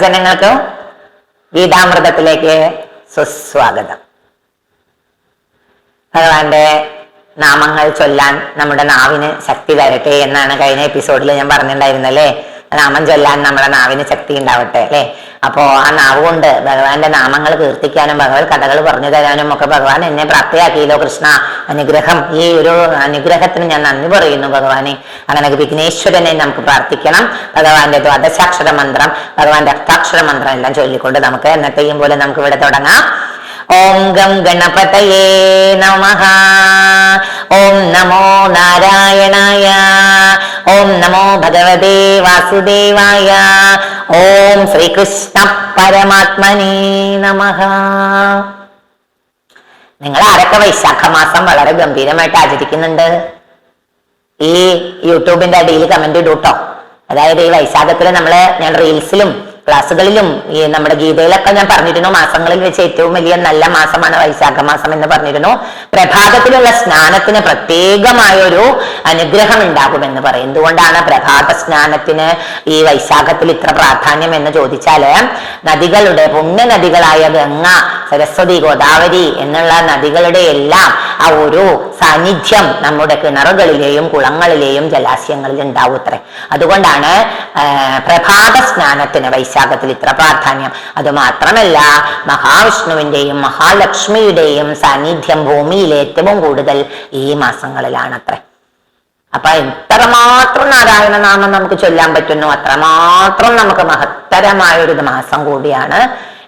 സജ്ജനങ്ങൾക്കും ഗീതാമൃതത്തിലേക്ക് സുസ്വാഗതം. ഭഗവാന്റെ നാമങ്ങൾ ചൊല്ലാൻ നമ്മുടെ നാവിന് ശക്തി വരട്ടെ എന്നാണ് കഴിഞ്ഞ എപ്പിസോഡിൽ ഞാൻ പറഞ്ഞിട്ടുണ്ടായിരുന്നല്ലേ നാമം ചൊല്ലാൻ നമ്മുടെ നാവിന് ശക്തി ഉണ്ടാവട്ടെ അല്ലെ? അപ്പോ ആ നാവ് കൊണ്ട് ഭഗവാന്റെ നാമങ്ങൾ കീർത്തിക്കാനും ഭഗവത് കഥകൾ പറഞ്ഞു തരാനും ഒക്കെ ഭഗവാൻ എന്നെ പ്രാപ്തിയാക്കിയല്ലോ കൃഷ്ണ. അനുഗ്രഹം ഈ ഒരു അനുഗ്രഹത്തിന് ഞാൻ നന്ദി പറയുന്നു ഭഗവാനെ. അങ്ങനെ വിഘ്നേശ്വരനെ നമുക്ക് പ്രാർത്ഥിക്കണം. ഭഗവാന്റെ ദ്വാദശാക്ഷര മന്ത്രം ഭഗവാന്റെ അർത്ഥാക്ഷര മന്ത്രം എല്ലാം ചൊല്ലിക്കൊണ്ട് നമുക്ക് എന്നത്തെയും പോലെ നമുക്ക് ഇവിടെ തുടങ്ങാം. ഓം ഗം ഗണപതയേ നമ. ഓം നമോ നാരായണായ. ഓം നമോ ഭഗവതേ വാസുദേവായ. ഓം ശ്രീകൃഷ്ണ പരമാത്മനേ നമ. നിങ്ങൾ ആരൊക്കെ വൈശാഖ മാസം വളരെ ഗംഭീരമായിട്ട് ആചരിക്കുന്നുണ്ട്? ഈ യൂട്യൂബിന്റെ അടിയിൽ കമന്റ് ഇടൂട്ടോ. അതായത് ഈ വൈശാഖത്തിൽ നമ്മൾ ഞാൻ റീൽസിലും ക്ലാസ്സുകളിലും ഈ നമ്മുടെ ഗീതയിലൊക്കെ ഞാൻ പറഞ്ഞിരുന്നു മാസങ്ങളിൽ വെച്ച് ഏറ്റവും വലിയ നല്ല മാസമാണ് വൈശാഖ മാസം എന്ന് പറഞ്ഞിരുന്നു. പ്രഭാതത്തിലുള്ള സ്നാനത്തിന് പ്രത്യേകമായ ഒരു അനുഗ്രഹം ഉണ്ടാകുമെന്ന് പറയും. എന്തുകൊണ്ടാണ് പ്രഭാത സ്നാനത്തിന് ഈ വൈശാഖത്തിൽ ഇത്ര പ്രാധാന്യം എന്ന് ചോദിച്ചാൽ നദികളുടെ പുണ്യ നദികളായ ഗംഗ സരസ്വതി ഗോദാവരി എന്നുള്ള നദികളുടെ എല്ലാം ആ ഒരു സാന്നിധ്യം നമ്മുടെ കിണറുകളിലെയും കുളങ്ങളിലെയും ജലാശയങ്ങളിൽ ഉണ്ടാവും അതുകൊണ്ടാണ് പ്രഭാത സ്നാനത്തിന് വൈശാഖത്തിൽ ഇത്ര പ്രാധാന്യം. അത് മാത്രമല്ല മഹാവിഷ്ണുവിന്റെയും മഹാലക്ഷ്മിയുടെയും സാന്നിധ്യം ഭൂമിയിൽ ഏറ്റവും കൂടുതൽ ഈ മാസങ്ങളിലാണ് അത്ര അപ്പൊ എത്രമാത്രം നാരായണ നാമം നമുക്ക് ചൊല്ലാൻ പറ്റുന്നു അത്രമാത്രം നമുക്ക് മഹത്തരമായ ഒരു മാസം കൂടിയാണ്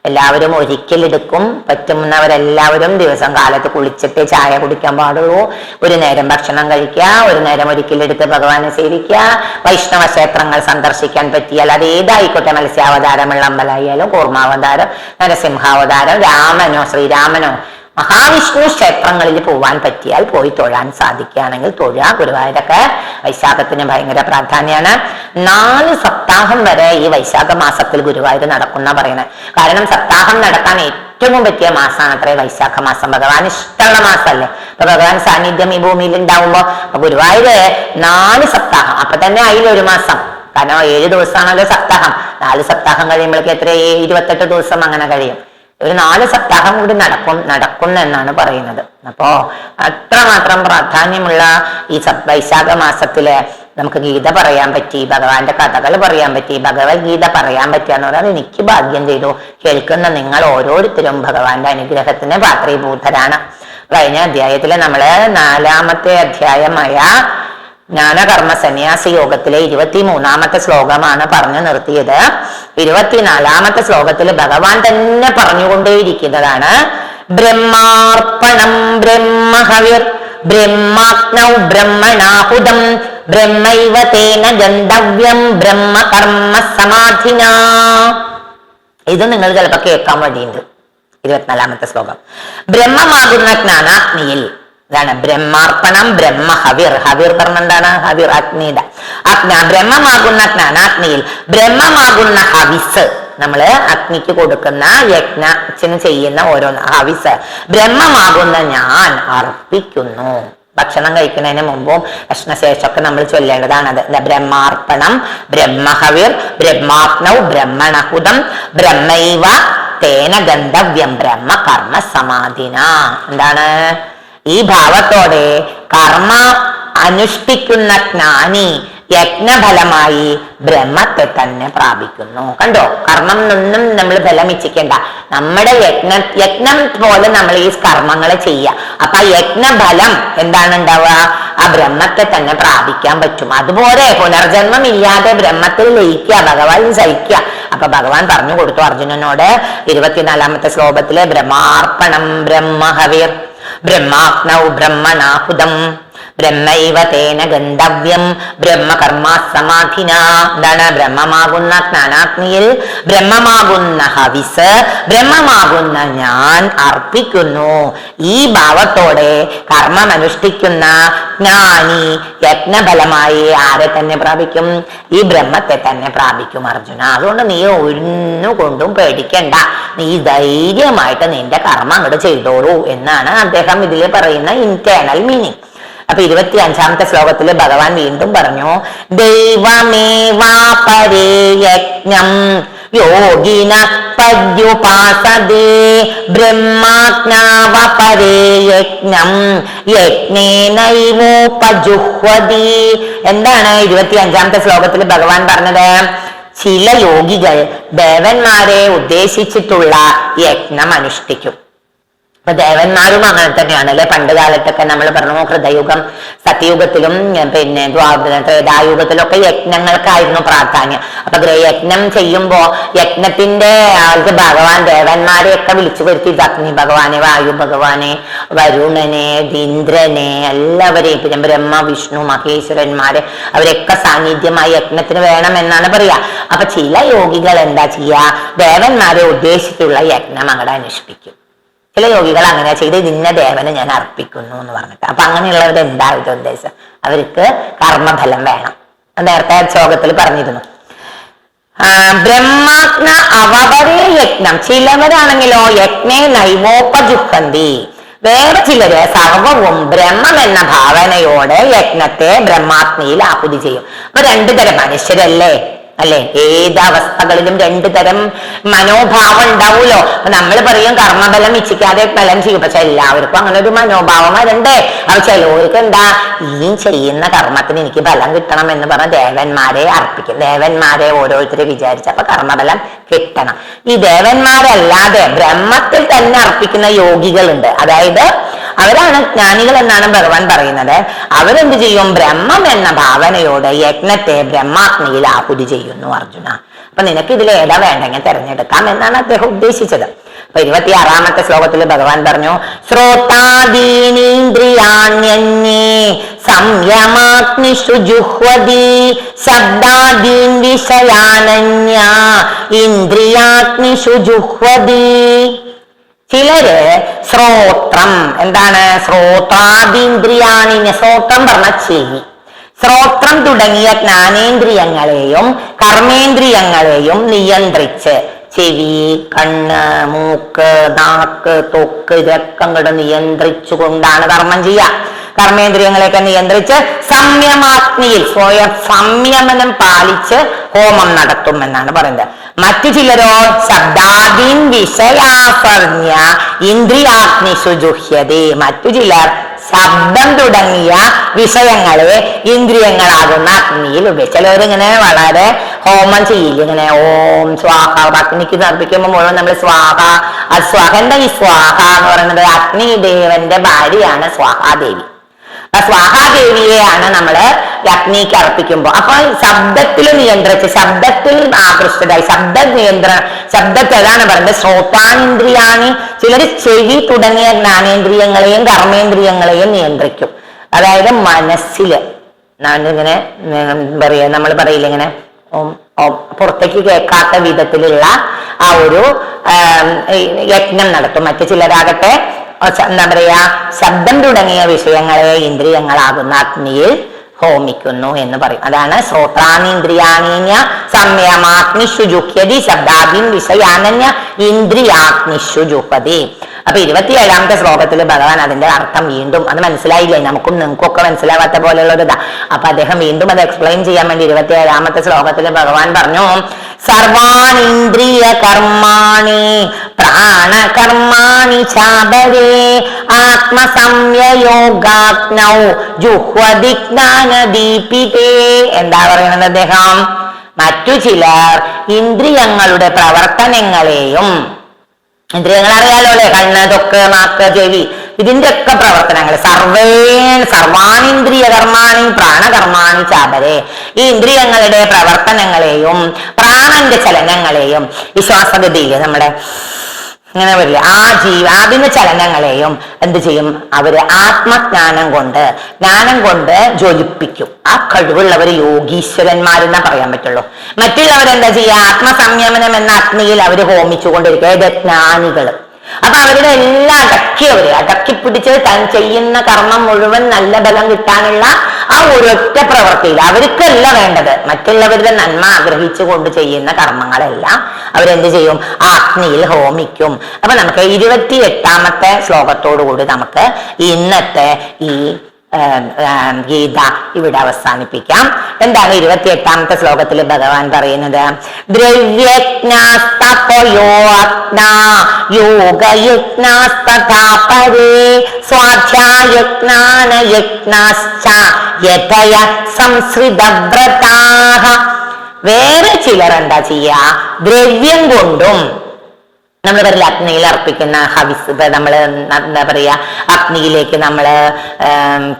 എല്ലാവരും ഒരിക്കലെടുക്കും. പറ്റുന്നവരെല്ലാവരും ദിവസം കാലത്ത് കുളിച്ചിട്ട് ചായ കുടിക്കാൻ പാടുള്ളൂ. ഒരു നേരം ഭക്ഷണം കഴിക്കുക ഒരു നേരം ഒരിക്കലെടുത്ത് ഭഗവാനെ സേവിക്കുക. വൈഷ്ണവ ക്ഷേത്രങ്ങൾ സന്ദർശിക്കാൻ പറ്റിയാൽ അത് ഏതായിക്കോട്ടെ മത്സ്യാവതാരമുള്ള വെള്ളമ്പലായാലും കൂർമാവതാരം നരസിംഹാവതാരം രാമനോ ശ്രീരാമനോ മഹാവിഷ്ണു ക്ഷേത്രങ്ങളിൽ പോവാൻ പറ്റിയാൽ പോയി തൊഴാൻ സാധിക്കുകയാണെങ്കിൽ തൊഴുക ഗുരുവായൂരൊക്കെ വൈശാഖത്തിന് ഭയങ്കര പ്രാധാന്യമാണ് നാല് സപ്താഹം വരെ ഈ വൈശാഖ മാസത്തിൽ ഗുരുവായൂർ നടക്കുന്ന പറയുന്നത് കാരണം സപ്താഹം നടക്കാൻ ഏറ്റവും പറ്റിയ മാസമാണ് അത്രേ വൈശാഖ മാസം. ഭഗവാൻ ഇഷ്ടമുള്ള മാസമല്ലേ അപ്പൊ ഭഗവാൻ സാന്നിധ്യം ഈ ഭൂമിയിൽ ഉണ്ടാവുമ്പോ ഗുരുവായൂര് നാല് സപ്താഹം. അപ്പൊ തന്നെ അതിൽ ഒരു മാസം. കാരണം ഏഴ് ദിവസമാണല്ലോ സപ്താഹം. നാല് സപ്താഹം കഴിയുമ്പോഴേക്ക് എത്ര ഇരുപത്തെട്ട് ദിവസം അങ്ങനെ കഴിയും. ഒരു നാല് സപ്താഹം കൂടി നടക്കും നടക്കുന്നു എന്നാണ് പറയുന്നത്. അപ്പോ അത്രമാത്രം പ്രാധാന്യമുള്ള ഈ വൈശാഖ മാസത്തിൽ നമുക്ക് ഗീത പറയാൻ പറ്റി ഭഗവാന്റെ കഥകൾ പറയാൻ പറ്റി ഭഗവത്ഗീത പറയാൻ പറ്റുക എന്ന് പറഞ്ഞാൽ എനിക്ക് ഭാഗ്യം ചെയ്തു കേൾക്കുന്ന നിങ്ങൾ ഓരോരുത്തരും ഭഗവാന്റെ അനുഗ്രഹത്തിന് പാത്രീഭൂതരാണ്. കഴിഞ്ഞ അധ്യായത്തിൽ നമ്മൾ നാലാമത്തെ അധ്യായമായ ജ്ഞാനകർമ്മ സന്യാസി യോഗത്തിലെ ഇരുപത്തിമൂന്നാമത്തെ ശ്ലോകമാണ് പറഞ്ഞു നിർത്തിയത്. ഇരുപത്തിനാലാമത്തെ ശ്ലോകത്തിൽ ഭഗവാൻ തന്നെ പറഞ്ഞുകൊണ്ടേയിരിക്കുന്നതാണ്. ബ്രഹ്മാർപ്പണം ബ്രഹ്മഹവിർ ബ്രഹ്മാഗ്നൗ ബ്രഹ്മണാഹുതം ബ്രഹ്മൈവ തേന ഗന്ധവ്യം ബ്രഹ്മകർമ്മ സമാധിന. ഇത് നിങ്ങൾ ചിലപ്പോ കേൾക്കാൻ വേണ്ടിയുണ്ട്. ഇരുപത്തിനാലാമത്തെ ശ്ലോകം. ബ്രഹ്മമാകുന്ന ജ്ഞാനാഗ്നിയിൽ ഇതാണ് ബ്രഹ്മാർപ്പണം ബ്രഹ്മ ഹവിർ ഹവിർ പറഞ്ഞ എന്താണ്? ഹവിർ അഗ്നിയുടെ. അഗ്ന ബ്രഹ്മമാകുന്ന ജ്ഞാനാഗ്നിയിൽ ബ്രഹ്മമാകുന്ന ഹവിസ്. നമ്മൾ അഗ്നിക്ക് കൊടുക്കുന്ന യജ്ഞത്തിന് ചെയ്യുന്ന ഓരോന്ന് ഹവിസ്. ബ്രഹ്മമാകുന്ന ഞാൻ അർപ്പിക്കുന്നു. ഭക്ഷണം കഴിക്കുന്നതിന് മുമ്പും ഭക്ഷണശേഷമൊക്കെ നമ്മൾ ചൊല്ലേണ്ടതാണത്. ദ ബ്രഹ്മാർപ്പണം ബ്രഹ്മഹവിർ ബ്രഹ്മാഗ്നൗ ബ്രഹ്മണഹുതം ബ്രഹ്മൈവ തേന ഗന്ധവ്യം ബ്രഹ്മ കർമ്മ സമാധിന എന്താണ്? ഈ ഭാവത്തോടെ കർമ്മ അനുഷ്ഠിക്കുന്ന ജ്ഞാനി യജ്ഞഫലമായി ബ്രഹ്മത്തെ തന്നെ പ്രാപിക്കുന്നു. കണ്ടോ? കർമ്മം നിന്നും നമ്മൾ ഫലം ഇച്ഛിക്കേണ്ട. നമ്മുടെ യജ്ഞ യജ്ഞം പോലെ നമ്മൾ ഈ കർമ്മങ്ങളെ ചെയ്യുക. അപ്പൊ ആ യജ്ഞഫലം എന്താണ് ഉണ്ടാവുക? ആ ബ്രഹ്മത്തെ തന്നെ പ്രാപിക്കാൻ പറ്റും. അതുപോലെ പുനർജന്മം ഇല്ലാതെ ബ്രഹ്മത്തിൽ ലയിക്കുക ഭഗവാൻ സഹിക്കുക. അപ്പൊ ഭഗവാൻ പറഞ്ഞു കൊടുത്തു അർജുനനോട് ഇരുപത്തിനാലാമത്തെ ശ്ലോകത്തിലെ ബ്രഹ്മാർപ്പണം ബ്രഹ്മഹവിർ. ബ്രഹ്മാഗ്നൗ ബ്രഹ്മണാഹുതം ബ്രഹ്മൈവ ഗന്ധവ്യം. ബ്രഹ്മകർമാസമാധിന എന്താണ്? ബ്രഹ്മമാകുന്ന ജ്ഞാനാഗ്നിയിൽ ബ്രഹ്മമാകുന്ന ഹവിസ് ബ്രഹ്മമാകുന്ന ഞാൻ അർപ്പിക്കുന്നു. ഈ ഭാവത്തോടെ കർമ്മം അനുഷ്ഠിക്കുന്ന ജ്ഞാനി യജ്ഞഫലമായി ആരെ തന്നെ പ്രാപിക്കും? ഈ ബ്രഹ്മത്തെ തന്നെ പ്രാപിക്കും അർജുന. അതുകൊണ്ട് നീ ഒന്നുകൊണ്ടും പേടിക്കണ്ട. നീ ധൈര്യമായിട്ട് നിന്റെ കർമ്മം അങ്ങോട്ട് ചെയ്തോളൂ എന്നാണ് അദ്ദേഹം ഇതിൽ പറയുന്ന ഇന്റേണൽ മീനിങ് അപ്പൊ ഇരുപത്തി അഞ്ചാമത്തെ ശ്ലോകത്തിൽ ഭഗവാൻ വീണ്ടും പറഞ്ഞു ദൈവമേവാ പരേ യജ്ഞം യോഗിന പര്യുപാസതേ ബ്രഹ്മാജ്ഞാവ പരേ യജ്ഞം യജ്ഞേനൈവോപജുഹ്വതി എന്താണ് ഇരുപത്തി അഞ്ചാമത്തെ ശ്ലോകത്തിൽ ഭഗവാൻ പറഞ്ഞത്? ചില യോഗികൾ ദേവന്മാരെ ഉദ്ദേശിച്ചിട്ടുള്ള യജ്ഞം അനുഷ്ഠിക്കും അപ്പൊ ദേവന്മാരും അങ്ങനെ തന്നെയാണ് അല്ലെ പണ്ട് കാലത്തൊക്കെ നമ്മൾ പറഞ്ഞു ഹൃദയുഗം സത്യയുഗത്തിലും പിന്നെ ത്രേതായുഗത്തിലൊക്കെ യജ്ഞങ്ങൾക്കായിരുന്നു പ്രാധാന്യം. അപ്പൊ ഗ്രഹയജ്ഞം ചെയ്യുമ്പോ യജ്ഞത്തിന്റെ ആൾക്ക് ഭഗവാൻ ദേവന്മാരെയൊക്കെ വിളിച്ചു വരുത്തി അഗ്നി ഭഗവാനെ വായു ഭഗവാനെ വരുണനെ ഇന്ദ്രനെ എല്ലാവരെയും പിന്നെ ബ്രഹ്മ വിഷ്ണു മഹേശ്വരന്മാരെ അവരൊക്കെ സാന്നിധ്യമായി യജ്ഞത്തിന് വേണം എന്നാണ് പറയാ. അപ്പൊ ചില യോഗികൾ എന്താ ചെയ്യാ? ദേവന്മാരെ ഉദ്ദേശിച്ചുള്ള യജ്ഞം അങ്ങടെ അനുഷ്ഠിക്കും. ചില യോഗികൾ അങ്ങനെ ചെയ്ത് ഇതിന്ന ദേവനെ ഞാൻ അർപ്പിക്കുന്നു എന്ന് പറഞ്ഞിട്ട്. അപ്പൊ അങ്ങനെയുള്ളവരുടെ എന്താ ഉദ്ദേശം? അവർക്ക് കർമ്മഫലം വേണം. നേരത്തെ ശ്ലോകത്തിൽ പറഞ്ഞിരുന്നു. ബ്രഹ്മാത്മ അവപരേ യജ്ഞം. ചിലവരാണെങ്കിലോ യജ്ഞേ നൈവോപജുഹന്തി വേറെ ചിലര് സർവവും ബ്രഹ്മം എന്ന ഭാവനയോടെ യജ്ഞത്തെ ബ്രഹ്മാത്മയിൽ ആഹുതി ചെയ്യും. അപ്പൊ രണ്ടു തരം മനുഷ്യരല്ലേ? അല്ലെ? ഏത് അവസ്ഥകളിലും രണ്ടു തരം മനോഭാവം ഉണ്ടാവുമല്ലോ. നമ്മൾ പറയും കർമ്മബലം ഇച്ഛിക്കാതെ ബലം ചെയ്യും. പക്ഷെ എല്ലാവർക്കും അങ്ങനെ ഒരു മനോഭാവം വരണ്ടേ. അപ്പൊ ചിലവർക്ക് എന്താ? ഈ ചെയ്യുന്ന കർമ്മത്തിന് എനിക്ക് ബലം കിട്ടണം എന്ന് പറഞ്ഞ ദേവന്മാരെ അർപ്പിക്കും. ദേവന്മാരെ ഓരോരുത്തരെ വിചാരിച്ചപ്പോ കർമ്മബലം കിട്ടണം. ഈ ദേവന്മാരല്ലാതെ ബ്രഹ്മത്തിൽ തന്നെ അർപ്പിക്കുന്ന യോഗികളുണ്ട്. അതായത് അവരാണ് ജ്ഞാനികൾ എന്നാണ് ഭഗവാൻ പറയുന്നത്. അവരെന്ത് ചെയ്യും? ബ്രഹ്മം എന്ന ഭാവനയോടെ യജ്ഞത്തെ ബ്രഹ്മാഗ്നിയിൽ ആഹുതി ചെയ്യുന്നു അർജുന. അപ്പൊ നിനക്ക് ഇതിൽ ഏതാ വേണ്ടെങ്കിൽ തെരഞ്ഞെടുക്കാം എന്നാണ് അദ്ദേഹം ഉദ്ദേശിച്ചത്. അപ്പൊ ഇരുപത്തി ആറാമത്തെ ശ്ലോകത്തിൽ ഭഗവാൻ പറഞ്ഞു ശ്രോതാദീനീന്ദ്രിയാണ്യന്യേ സംയമാഗ്നിഷു ശബ്ദാദീൻ വിഷയാനന്യ ഇന്ദ്രിയാഗ്നിഷു ചിലര് ശ്രോത്രം. എന്താണ്? ശ്രോത്രാദീന്ദ്രിയാണിന് ശ്രോത്രം പറഞ്ഞ ചെവി ശ്രോത്രം തുടങ്ങിയ ജ്ഞാനേന്ദ്രിയങ്ങളെയും കർമ്മേന്ദ്രിയങ്ങളെയും നിയന്ത്രിച്ച് ചെവി കണ്ണ് മൂക്ക് നാക്ക് തൊക്ക് ഇതൊക്കെ അങ്ങോട്ട് നിയന്ത്രിച്ചു കൊണ്ടാണ് കർമ്മം ചെയ്യുക കർമ്മേന്ദ്രിയങ്ങളെയൊക്കെ നിയന്ത്രിച്ച് സംയമാഗ്നിയിൽ സ്വയം സംയമനം പാലിച്ച് ഹോമം നടത്തും എന്നാണ് പറയുന്നത്. മറ്റു ചിലരോ ശബ്ദാദീൻ വിഷയാസർഞ്ഞ ഇന്ദ്രിയാഗ്നിഷു മറ്റു ചിലർ ശബ്ദം തുടങ്ങിയ വിഷയങ്ങളെ ഇന്ദ്രിയങ്ങളാകുന്ന അഗ്നിയിൽ ഉപയോഗിച്ച് ചിലവരിങ്ങനെ വളരെ ഹോമം ചെയ്യില്ല? ഇങ്ങനെ ഓം സ്വാഹ അഗ്നിക്ക് സമർപ്പിക്കുമ്പോൾ മുഴുവൻ നമ്മൾ സ്വാഹ ആ സ്വാഹ ഈ സ്വാഹ എന്ന് പറയുന്നത്? അഗ്നിദേവന്റെ ഭാര്യയാണ് സ്വാഹാദേവി. സ്വാഹാദേവിയെയാണ് നമ്മൾ അഗ്നിക്ക് അർപ്പിക്കുമ്പോൾ അപ്പൊ ശബ്ദത്തിൽ നിയന്ത്രിച്ച് ശബ്ദത്തിൽ ആകൃഷ്ടരായി ശബ്ദ നിയന്ത്രണ ശബ്ദത്തെ അതാണ് പറയുന്നത് ശ്രോതാനിന്ദ്രിയാണി ചിലർ ചെവി തുടങ്ങിയ ജ്ഞാനേന്ദ്രിയങ്ങളെയും കർമ്മേന്ദ്രിയങ്ങളെയും നിയന്ത്രിക്കും. അതായത് മനസ്സിൽ. എന്താ പറയാ നമ്മൾ പറയില്ല ഇങ്ങനെ പുറത്തേക്ക് കേൾക്കാത്ത വിധത്തിലുള്ള ആ ഒരു യജ്ഞം നടത്തും. മറ്റു ചിലരാകട്ടെ എന്താ പറയാ ശബ്ദം തുടങ്ങിയ വിഷയങ്ങളെ ഇന്ദ്രിയങ്ങളാകുന്ന അഗ്നിയിൽ ഹോമിക്കുന്നു എന്ന് പറയും. അതാണ് ശ്രോത്രാനീന്ദ്രിയാണീന്യ സംയമാഗ്നിഷു ജുഹ്യതി ശബ്ദാഭിൻ വിഷയാനന്യ ഇന്ദ്രിയാഗ്നിഷു ജുഹതി അപ്പൊ ഇരുപത്തിയേഴാമത്തെ ശ്ലോകത്തിൽ ഭഗവാൻ അതിന്റെ അർത്ഥം വീണ്ടും അത് മനസ്സിലായില്ലേ? നമുക്കും നിങ്ങൾക്കും ഒക്കെ മനസ്സിലാവാത്ത പോലെയുള്ള ഒരു ഇതാ. അപ്പൊ അദ്ദേഹം വീണ്ടും അത് എക്സ്പ്ലെയിൻ ചെയ്യാൻ വേണ്ടി ഇരുപത്തിയേഴാമത്തെ ശ്ലോകത്തിൽ ഭഗവാൻ പറഞ്ഞു സർവാണിന്ദ്രിയ കർമാണി പ്രാണകർമാണി ചാപരേ ആത്മസംയോഗാത്മൗ ജുഹ്വദിജ്ഞാനദീപിതേ എന്താ പറയുന്നത് അദ്ദേഹം? മറ്റു ചിലർ ഇന്ദ്രിയങ്ങളുടെ പ്രവർത്തനങ്ങളെയും ഇന്ദ്രിയങ്ങൾ അറിയാലോ കണ്ണ് തൊക്ക് നാക്ക് ചെവി ഇതിന്റെ ഒക്കെ പ്രവർത്തനങ്ങൾ. സർവേ സർവാണിന്ദ്രിയ കർമാണി പ്രാണകർമാണി ചാപരെ. ഈ ഇന്ദ്രിയങ്ങളുടെ പ്രവർത്തനങ്ങളെയും പ്രാണന്റെ ചലനങ്ങളെയും വിശ്വാസഗതിയിൽ നമ്മുടെ ഇങ്ങനെ വരില്ല ആ ജീവ ആദിന ചലനങ്ങളെയും എന്ത് ചെയ്യും? അവർ ആത്മജ്ഞാനം കൊണ്ട് ജ്ഞാനം കൊണ്ട് ജ്വലിപ്പിക്കും. ആ കഴിവുള്ളവർ യോഗീശ്വരന്മാരെന്നാ പറയാൻ പറ്റുള്ളൂ. മറ്റുള്ളവരെന്താ ചെയ്യുക? ആത്മസംയമനം എന്ന അഗ്നിയിൽ അവർ ഹോമിച്ചുകൊണ്ടിരിക്കുക. ഏത്? ജ്ഞാനികൾ. അപ്പൊ അവരുടെ എല്ലാം അടക്കിയവര് അടക്കി പിടിച്ച് താൻ ചെയ്യുന്ന കർമ്മം മുഴുവൻ നല്ല ബലം കിട്ടാനുള്ള ആ ഒരൊറ്റ പ്രവൃത്തിയിൽ അവർക്കല്ല വേണ്ടത്. മറ്റുള്ളവരുടെ നന്മ ആഗ്രഹിച്ചുകൊണ്ട് ചെയ്യുന്ന കർമ്മങ്ങളെല്ലാം അവരെന്ത് ചെയ്യും? ആ ഹോമിക്കും. അപ്പൊ നമുക്ക് ഇരുപത്തി എട്ടാമത്തെ ശ്ലോകത്തോടു കൂടി നമുക്ക് ഇന്നത്തെ ഈ ഗീത ഇവിടെ അവസാനിപ്പിക്കാം. എന്താണ് ഇരുപത്തി എട്ടാമത്തെ ശ്ലോകത്തിൽ ഭഗവാൻ പറയുന്നത്? ദ്രവ്യജ്ഞാസ്തപയോ അഗ്ന യോഗയജ്ഞാസ്തഥാപരേ സ്വാധ്യായജ്ഞാനയജ്ഞാശ്ച യഥയ സംസൃതവ്രതാഹ വേറെ ചിലർ എന്താ ചെയ്യാ ദ്രവ്യം കൊണ്ടും നമ്മൾ പറയില്ല അഗ്നിയിൽ അർപ്പിക്കുന്ന ഹവിസ് ഇപ്പൊ നമ്മൾ എന്താ പറയുക അഗ്നിയിലേക്ക് നമ്മൾ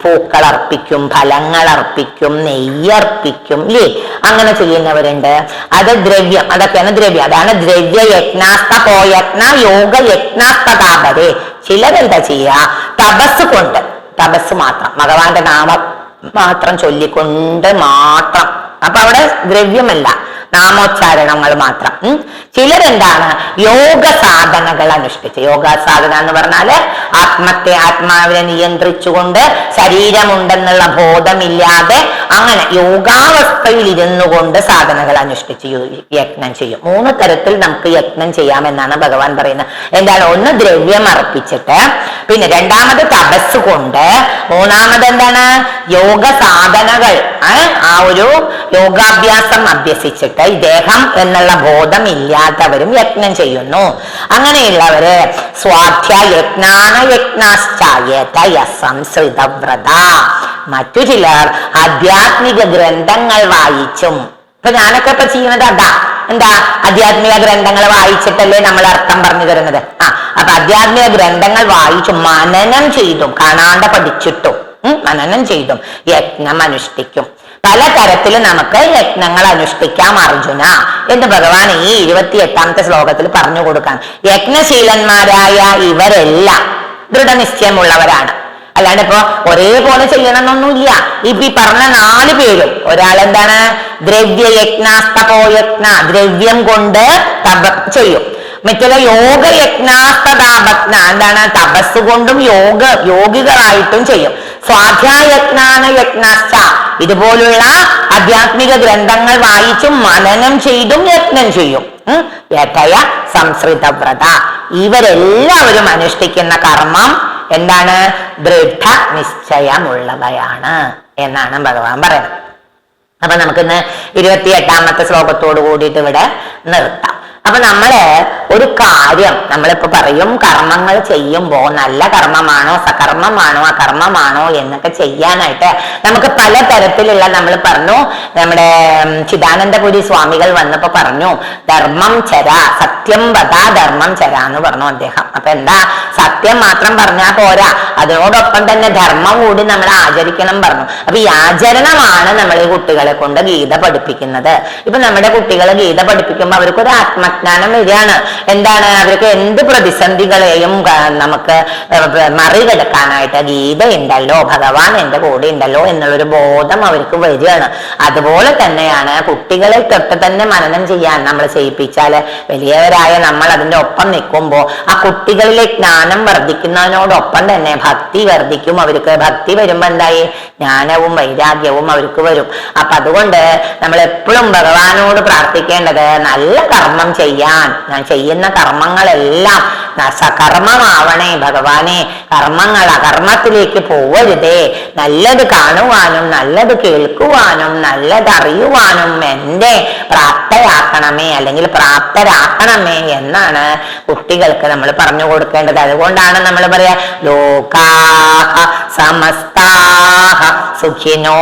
പൂക്കൾ അർപ്പിക്കും ഫലങ്ങൾ അർപ്പിക്കും നെയ്യ് അർപ്പിക്കും ഇല്ലേ? അങ്ങനെ ചെയ്യുന്നവരുണ്ട്. അത് ദ്രവ്യം അതൊക്കെയാണ് ദ്രവ്യം. അതാണ് ദ്രവ്യ യജ്ഞാസ്ത പോയജ്ഞ യോഗ യജ്ഞാസ്തതാപരെ ചിലരെന്താ ചെയ്യുക തപസ് കൊണ്ട് തപസ് മാത്രം. ഭഗവാന്റെ നാമം മാത്രം ചൊല്ലിക്കൊണ്ട് മാത്രം. അപ്പൊ അവിടെ ദ്രവ്യമല്ല. നാമോച്ചാരണങ്ങൾ മാത്രം. ചിലരെന്താണ് യോഗ സാധനകൾ അനുഷ്ഠിച്ച്. യോഗ സാധന എന്ന് പറഞ്ഞാൽ ആത്മത്തെ ആത്മാവിനെ നിയന്ത്രിച്ചുകൊണ്ട് ശരീരമുണ്ടെന്നുള്ള ബോധമില്ലാതെ അങ്ങനെ യോഗാവസ്ഥയിൽ ഇരുന്നു കൊണ്ട് സാധനകൾ അനുഷ്ഠിച്ച് യജ്ഞം ചെയ്യും. മൂന്ന് തരത്തിൽ നമുക്ക് യജ്ഞം ചെയ്യാമെന്നാണ് ഭഗവാൻ പറയുന്നത്. എന്താണ്? ഒന്ന് ദ്രവ്യം അർപ്പിച്ചിട്ട് പിന്നെ രണ്ടാമത് തപസ് കൊണ്ട്. മൂന്നാമത് എന്താണ്? യോഗ സാധനകൾ. ആ, ഒരു യോഗാഭ്യാസം അഭ്യസിച്ചിട്ട് ഈ ദേഹം എന്നുള്ള ബോധം ഇല്ലാത്തവരും യജ്ഞം ചെയ്യുന്നു. അങ്ങനെയുള്ളവര് സ്വാധ്യായ യജ്ഞാന യജ്ഞാശ്ചായത സംസ്കൃതവ്രത മറ്റു ചിലർ ആധ്യാത്മിക ഗ്രന്ഥങ്ങൾ വായിച്ചും. ഇപ്പൊ ഞാനൊക്കെ ഇപ്പൊ ചെയ്യുന്നത് അതാ. എന്താ? ആധ്യാത്മിക ഗ്രന്ഥങ്ങൾ വായിച്ചിട്ടല്ലേ നമ്മൾ അർത്ഥം പറഞ്ഞു തരുന്നത്. അപ്പൊ ആധ്യാത്മിക ഗ്രന്ഥങ്ങൾ വായിച്ചു മനനം ചെയ്തും കാണാണ്ട പഠിച്ചിട്ടും മനനം ചെയ്തും യജ്ഞം അനുഷ്ഠിക്കും. പല തരത്തിൽ നമുക്ക് യജ്ഞങ്ങൾ അനുഷ്ഠിക്കാം അർജുന എന്ന് ഭഗവാൻ ഈ ഇരുപത്തി എട്ടാമത്തെ ശ്ലോകത്തിൽ പറഞ്ഞു കൊടുക്കാൻ. യജ്ഞശീലന്മാരായ ഇവരെല്ലാം ദൃഢനിശ്ചയമുള്ളവരാണ്. അല്ലാണ്ട് ഇപ്പൊ ഒരേപോലെ ചെയ്യണമെന്നൊന്നുമില്ല. ഇപ്പൊ ഈ പറഞ്ഞ നാല് പേരും ഒരാളെന്താണ്? ദ്രവ്യ യജ്ഞാസ്തപോയജ്ഞ ദ്രവ്യം കൊണ്ട് തപ ചെയ്യും. മറ്റുള്ള യോഗ യജ്ഞാസ്തതാപജ്ഞ എന്താണ്? തപസ് കൊണ്ടും യോഗ യോഗികളായിട്ടും ചെയ്യും. സ്വാധ്യായജ്ഞാന യജ്ഞാശ്ച ഇതുപോലുള്ള ആധ്യാത്മിക ഗ്രന്ഥങ്ങൾ വായിച്ചും മനനം ചെയ്തും യജ്ഞം ചെയ്യും. യഥയ സംസ്കൃതവ്രത. ഇവരെല്ലാവരും അനുഷ്ഠിക്കുന്ന കർമ്മം എന്താണ്? ദൃഢ നിശ്ചയമുള്ളവയാണ് എന്നാണ് ഭഗവാൻ പറയുന്നത്. അപ്പൊ നമുക്കിന്ന് ഇരുപത്തി എട്ടാമത്തെ ശ്ലോകത്തോട് കൂടിയിട്ട് ഇവിടെ നിർത്താം. അപ്പൊ നമ്മൾ ഒരു കാര്യം നമ്മളിപ്പോ പറയും കർമ്മങ്ങൾ ചെയ്യുമ്പോ നല്ല കർമ്മമാണോ സകർമ്മമാണോ അകർമ്മമാണോ എന്നൊക്കെ ചെയ്യാനായിട്ട് നമുക്ക് പല തരത്തിലുള്ള നമ്മൾ പറഞ്ഞു നമ്മുടെ ചിദാനന്ദപുരി സ്വാമികൾ വന്നപ്പോ പറഞ്ഞു ധർമ്മം ചര സത്യം വധ ധർമ്മം ചര എന്ന് പറഞ്ഞു അദ്ദേഹം. അപ്പൊ എന്താ? സത്യം മാത്രം പറഞ്ഞാൽ പോരാ. അതിനോടൊപ്പം തന്നെ ധർമ്മം കൂടി നമ്മൾ ആചരിക്കണം പറഞ്ഞു. അപ്പൊ ഈ ആചരണമാണ് നമ്മൾ കുട്ടികളെ കൊണ്ട് ഗീത പഠിപ്പിക്കുന്നത്. ഇപ്പൊ നമ്മുടെ കുട്ടികളെ ഗീത പഠിപ്പിക്കുമ്പോൾ അവർക്ക് ഒരു ആത്മജ്ഞാനം വരികയാണ്. എന്താണ്? അവർക്ക് എന്ത് പ്രതിസന്ധികളെയും നമുക്ക് മറികടക്കാനായിട്ട് ഗീത ഉണ്ടല്ലോ ഭഗവാൻ എന്റെ കൂടെ ഉണ്ടല്ലോ എന്നുള്ളൊരു ബോധം അവർക്ക് വരികയാണ്. അതുപോലെ തന്നെയാണ് കുട്ടികളെ തൊട്ട് തന്നെ മനനം ചെയ്യാൻ നമ്മൾ ചെയ്യിപ്പിച്ചാൽ വലിയവരായ നമ്മൾ അതിന്റെ ഒപ്പം നിൽക്കുമ്പോൾ ആ കുട്ടികളിലെ ജ്ഞാനം വർദ്ധിക്കുന്നതിനോടൊപ്പം തന്നെ ഭക്തി വർദ്ധിക്കും. അവർക്ക് ഭക്തി വരുമ്പോ എന്തായി? ജ്ഞാനവും വൈരാഗ്യവും അവർക്ക് വരും. അപ്പൊ അതുകൊണ്ട് നമ്മൾ എപ്പോഴും ഭഗവാനോട് പ്രാർത്ഥിക്കേണ്ടത് നല്ല കർമ്മം ചെയ്യാൻ. ഞാൻ ചെയ്യുന്ന കർമ്മങ്ങളെല്ലാം സകർമ്മമാവണേ ഭഗവാനെ. കർമ്മങ്ങൾ അകർമ്മത്തിലേക്ക് പോവരുതേ. നല്ലത് കാണുവാനും നല്ലത് കേൾക്കുവാനും നല്ലത് അറിയുവാനും എന്റെ പ്രാപ്തരാക്കണമേ അല്ലെങ്കിൽ പ്രാപ്തരാക്കണമേ എന്നാണ് കുട്ടികൾക്ക് നമ്മൾ പറഞ്ഞു കൊടുക്കേണ്ടത്. അതുകൊണ്ടാണ് നമ്മൾ പറയാ ലോകാഹ സമസ്താഹ സുഖിനോ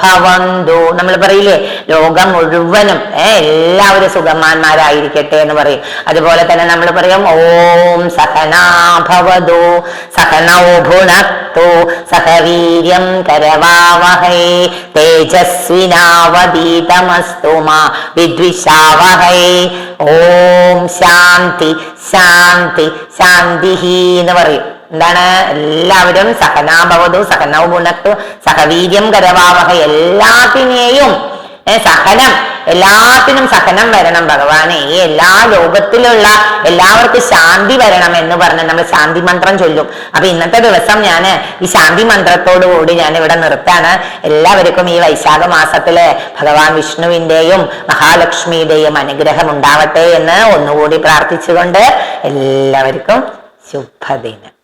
ഭവന്തു. നമ്മൾ പറയില്ലേ ലോകം മുഴുവനും. എല്ലാവരും സുഖമാന്മാരായിരിക്കട്ടെ എന്ന് പറയും. അതുപോലെ തന്നെ നമ്മൾ പറയും ഓം സഹനാഭവതു സഹനൗ സഹവീര്യം കരവാവഹൈ തേജസ്വിനാവതീതമസ്തു മാ വിദ്വിഷാവഹൈ. ഓം ശാന്തി ശാന്തി ശാന്തി എന്ന് പറയും. എന്താണ്? എല്ലാവരും സഹനാഭവതു സഹനൗ ഗുണത്തു സഹവീര്യം കരവാവഹ. എല്ലാത്തിനെയും സഹനം. എല്ലാത്തിനും സഹനം വരണം ഭഗവാനെ. എല്ലാ ലോകത്തിലുള്ള എല്ലാവർക്കും ശാന്തി വരണം എന്ന് പറഞ്ഞ് നമ്മൾ ശാന്തി മന്ത്രം ചൊല്ലും. അപ്പൊ ഇന്നത്തെ ദിവസം ഞാൻ ഈ ശാന്തി മന്ത്രത്തോടുകൂടി ഞാൻ ഇവിടെ നിർത്താണ്. എല്ലാവർക്കും ഈ വൈശാഖ മാസത്തിൽ ഭഗവാൻ വിഷ്ണുവിന്റെയും മഹാലക്ഷ്മിയുടെയും അനുഗ്രഹം ഉണ്ടാവട്ടെ എന്ന് ഒന്നുകൂടി പ്രാർത്ഥിച്ചുകൊണ്ട് എല്ലാവർക്കും ശുഭദിനം.